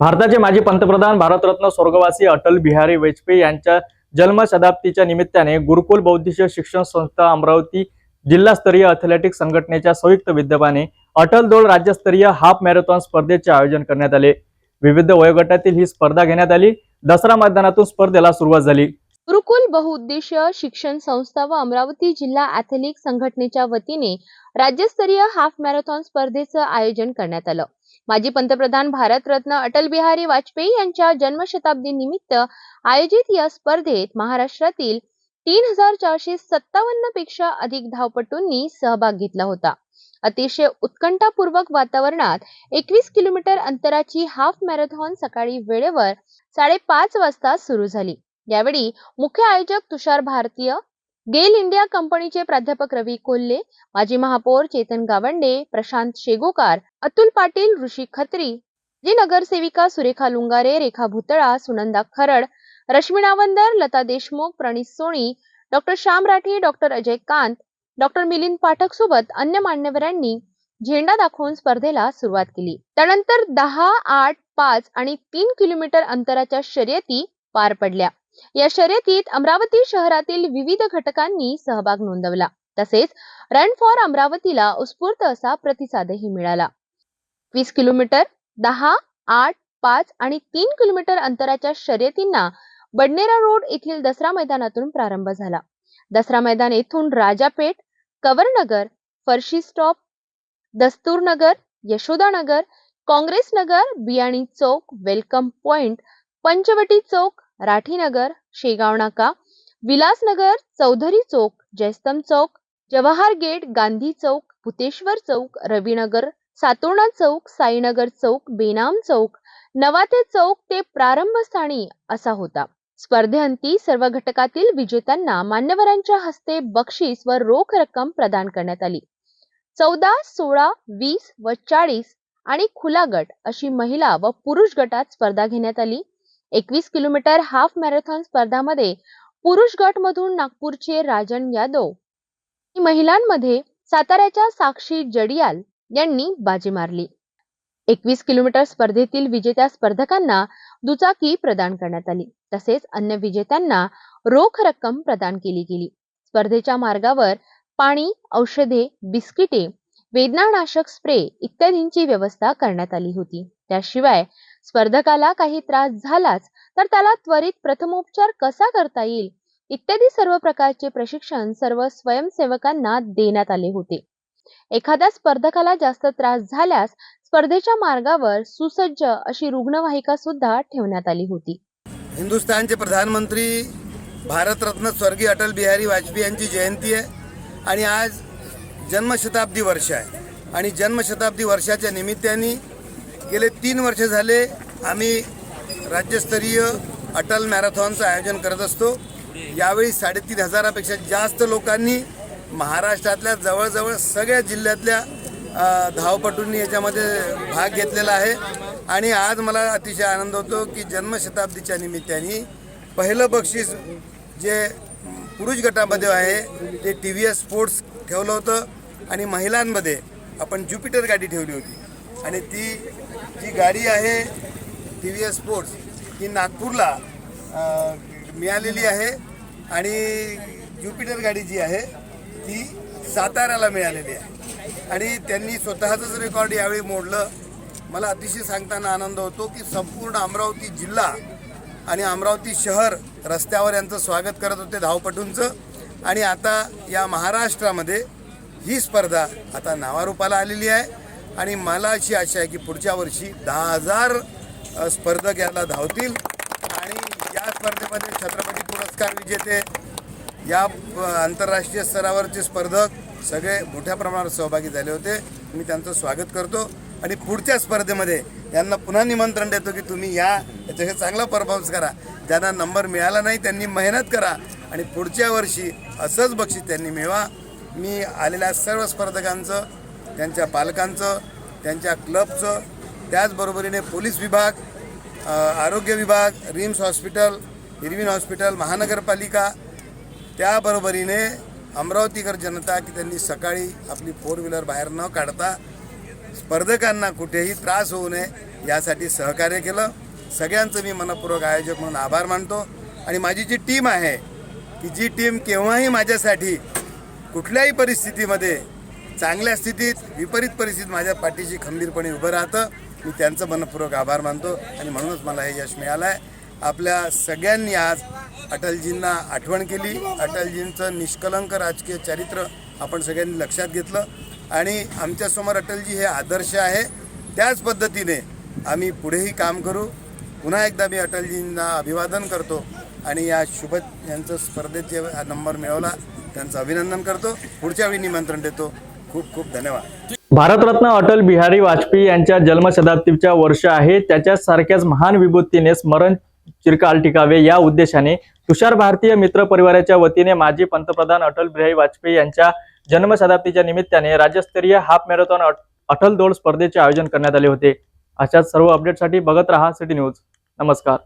भारताचे माजी पंतप्रधान भारतरत्न स्वर्गवासी अटल बिहारी वाजपेयी यांच्या जन्मशताब्दीच्या निमित्ताने गुरुकुल बौद्धिश शिक्षण संस्था अमरावती जिल्हास्तरीय अथलेटिक संघटनेच्या संयुक्त विद्यमाने अटल दौड राज्यस्तरीय हाफ मॅरेथॉन स्पर्धेचे आयोजन करण्यात आले. विविध वयोगटातील ही स्पर्धा घेण्यात आली. दसरा मैदानातून स्पर्धेला सुरुवात झाली. गुरुकुल बहुउद्देशीय शिक्षण संस्था व अमरावती जिल्हा ॲथलेटिक संघटनेच्या वतीने राज्यस्तरीय हाफ मॅरेथॉन स्पर्धेचं आयोजन करण्यात आलं. माजी पंतप्रधान भारतरत्न अटल बिहारी वाजपेयी यांच्या जन्मशताब्दी निमित्त आयोजित या स्पर्धेत महाराष्ट्रातील तीन हजार चारशे सत्तावन्नपेक्षा अधिक धावपटूंनी सहभाग घेतला होता. अतिशय उत्कंठापूर्वक वातावरणात एकवीस किलोमीटर अंतराची हाफ मॅरेथॉन सकाळी वेळेवर साडेपाच वाजता सुरू झाली. यावेळी मुख्य आयोजक तुषार भारतीय गेल इंडिया कंपनीचे प्राध्यापक रवी कोल्हे माजी महापौर चेतन गावंडे प्रशांत शेगोकार अतुल पाटील ऋषी खत्री जी नगरसेविका Surekha Lungare Rekha Bhutala Sunanda Kharad रश्मीनावंदर Lata Deshmukh Pranit Soni doctor Shyam Rathi doctor Ajay Kant doctor Milind Pathak सोबत अन्य मान्यवरांनी झेंडा दाखवून स्पर्धेला सुरुवात केली. त्यानंतर दहा आठ पाच आणि तीन किलोमीटर अंतराच्या शर्यती पार पडल्या. या शर्यतीत अमरावती शहरातील विविध घटकांनी सहभाग नोंदवला. तसेच रन फॉर अमरावतीला उत्स्फूर्त असा प्रतिसादही मिळाला. वीस किलोमीटर दहा आठ पाच आणि तीन किलोमीटर अंतराच्या शर्यतींना बडनेरा रोड येथील दसरा मैदानातून प्रारंभ झाला. दसरा मैदान येथून Rajapeth Kawarnagar Farshi stop Dastoornagar Yashodanagar Congress Nagar Biyani Chowk welcome point Panchavati Chowk Rathinagar Shegaon Naka Vilasnagar Chaudhari Chowk Jaistambh Chowk Jawahar gate Gandhi Chowk Bhuteshwar Chowk Ravinagar Satona Chowk Sainagar Chowk Benam Chowk Nawathe Chowk ते प्रारंभस्थानी असा होता. स्पर्धेअंती सर्व घटकातील विजेत्यांना मान्यवरांच्या हस्ते बक्षीस व रोख रक्कम प्रदान करण्यात आली. चौदा सोळा वीस व चाळीस आणि खुला गट अशी महिला व पुरुष गटात स्पर्धा घेण्यात आली. एकवीस किलोमीटर हाफ मॅरेथॉन स्पर्धामध्ये पुरुष गट मधून नागपूरचे राजन यादव. महिलांमध्ये साताऱ्याच्या साक्षी जडियाल यांनी बाजी मारली. एकवीस किलोमीटर स्पर्धेतील विजेत्या स्पर्धकांना दुचाकी प्रदान करण्यात आली. तसेच अन्य विजेत्यांना रोख रक्कम प्रदान केली गेली. स्पर्धेच्या मार्गावर पाणी औषधे बिस्किटे वेदनानाशक स्प्रे इत्यादींची व्यवस्था करण्यात आली होती. त्याशिवाय स्पर्धकाला काही त्रास झालाच तर त्याला त्वरित प्रथमोपचार कसा करता येईल इत्यादी सर्व प्रकारचे प्रशिक्षण सर्व स्वयंसेवकांना देण्यात आले होते. एखाद्या स्पर्धकाला जास्त त्रास झाल्यास स्पर्धेच्या मार्गावर सुसज्ज अशी रुग्णवाहिका सुद्धा ठेवण्यात आली होती. हिंदुस्थानचे प्रधानमंत्री भारतरत्न स्वर्गीय अटल बिहारी वाजपेयी यांची जयंती आहे आणि आज जन्मशताब्दी वर्ष आहे. आणि जन्मशताब्दी वर्षाच्या निमित्ताने गेले तीन वर्ष झाले आम्ही राज्यस्तरीय अटल मॅरेथॉनचं आयोजन करत असतो. यावेळी साडेतीन हजारापेक्षा जास्त लोकांनी महाराष्ट्रातल्या जवळजवळ सगळ्या जिल्ह्यातल्या धावपटूंनी याच्यामध्ये भाग घेतलेला आहे. आणि आज मला अतिशय आनंद होतो की जन्मशताब्दीच्या निमित्ताने पहिलं बक्षीस जे पुरुष गटामध्ये आहे ते टी व्ही एस स्पोर्ट्स ठेवलं होतं. आणि महिलांमध्ये आपण ज्युपिटर गाडी ठेवली होती. आणि ती जी गाडी आहे टी व्ही एस स्पोर्ट्स ही नागपूरला मिळालेली आहे. आणि ज्युपिटर गाडी जी आहे ती साताऱ्याला मिळालेली आहे. आणि त्यांनी स्वतःचंच रेकॉर्ड यावेळी मोडलं. मला अतिशय सांगताना आनंद होतो की संपूर्ण अमरावती जिल्हा आणि अमरावती शहर रस्त्यावर यांचं स्वागत करत होते धावपटूंचं. आणि आता या महाराष्ट्रामध्ये ही स्पर्धा आता नावारूपाला आलेली आहे. आणि मला अशी आशा आहे की पुढच्या वर्षी दहा हजार स्पर्धक याला धावतील. आणि या स्पर्धेमध्ये छत्रपती पुरस्कार विजेते या आंतरराष्ट्रीय स्तरावरचे स्पर्धक सगळे मोठ्या प्रमाणावर सहभागी झाले होते. मी त्यांचं स्वागत करतो. आणि पुढच्या स्पर्धेमध्ये यांना पुन्हा निमंत्रण देतो की तुम्ही या याच्याकडे चांगला परफॉर्मन्स करा. ज्यांना नंबर मिळाला नाही त्यांनी मेहनत करा. आणि पुढच्या वर्षी असंच बक्षीस त्यांनी मिळवा. मी आलेल्या सर्व स्पर्धकांचं त्यांच्या पालकांचं त्यांच्या क्लबचं त्याचबरोबरीने पोलीस विभाग आरोग्य विभाग रिम्स हॉस्पिटल इरविन हॉस्पिटल महानगरपालिका त्याबरोबरीने अमरावतीकर जनता की त्यांनी सकाळी आपली फोर व्हीलर बाहेर न काढता स्पर्धकांना कुठेही त्रास होऊ नये यासाठी सहकार्य केलं. सगळ्यांचं मी मनपूर्वक आयोजक म्हणून आभार मानतो. आणि माझी जी टीम आहे की जी टीम केव्हाही माझ्यासाठी कुठल्याही परिस्थितीमध्ये चांगल्या स्थितीत विपरीत परिस्थितीत माझ्या पाठीशी खंबीरपणे उभं राहतं. मी त्यांचं मनपूर्वक आभार मानतो आणि म्हणूनच मला हे यश मिळालं आहे आपल्या सगळ्यांनी आज अटलजींना आठवण केली. अटलजींचं निष्कलंक राजकीय चरित्र आपण सगळ्यांनी लक्षात घेतलं आणि आमच्यासमोर अटलजी हे आदर्श आहे. त्याच पद्धतीने आम्ही पुढेही काम करू. पुन्हा एकदा मी अटलजींना अभिवादन करतो आणि या शुभ यांचं स्पर्धेत हा नंबर मिळवला. त्यांचं अभिनंदन करतो. पुढच्या वेळी निमंत्रण देतो. खूप खूप धन्यवाद. भारतरत्न अटल बिहारी वाजपेयी यांच्या जन्मशताब्दीच्या वर्ष आहे. त्याच्या सारख्याच महान विभूतीने स्मरण चिरकाल टिकावे या उद्देशाने तुषार भारतीय मित्र परिवाराच्या वतीने माजी पंतप्रधान अटल बिहारी वाजपेयी यांच्या जन्मशताब्दीच्या निमित्ताने राज्यस्तरीय हाफ मॅरेथॉन अटल दौड स्पर्धेचे आयोजन करण्यात आले होते. अशाच सर्व अपडेटसाठी बघत रहा सिटी न्यूज. नमस्कार.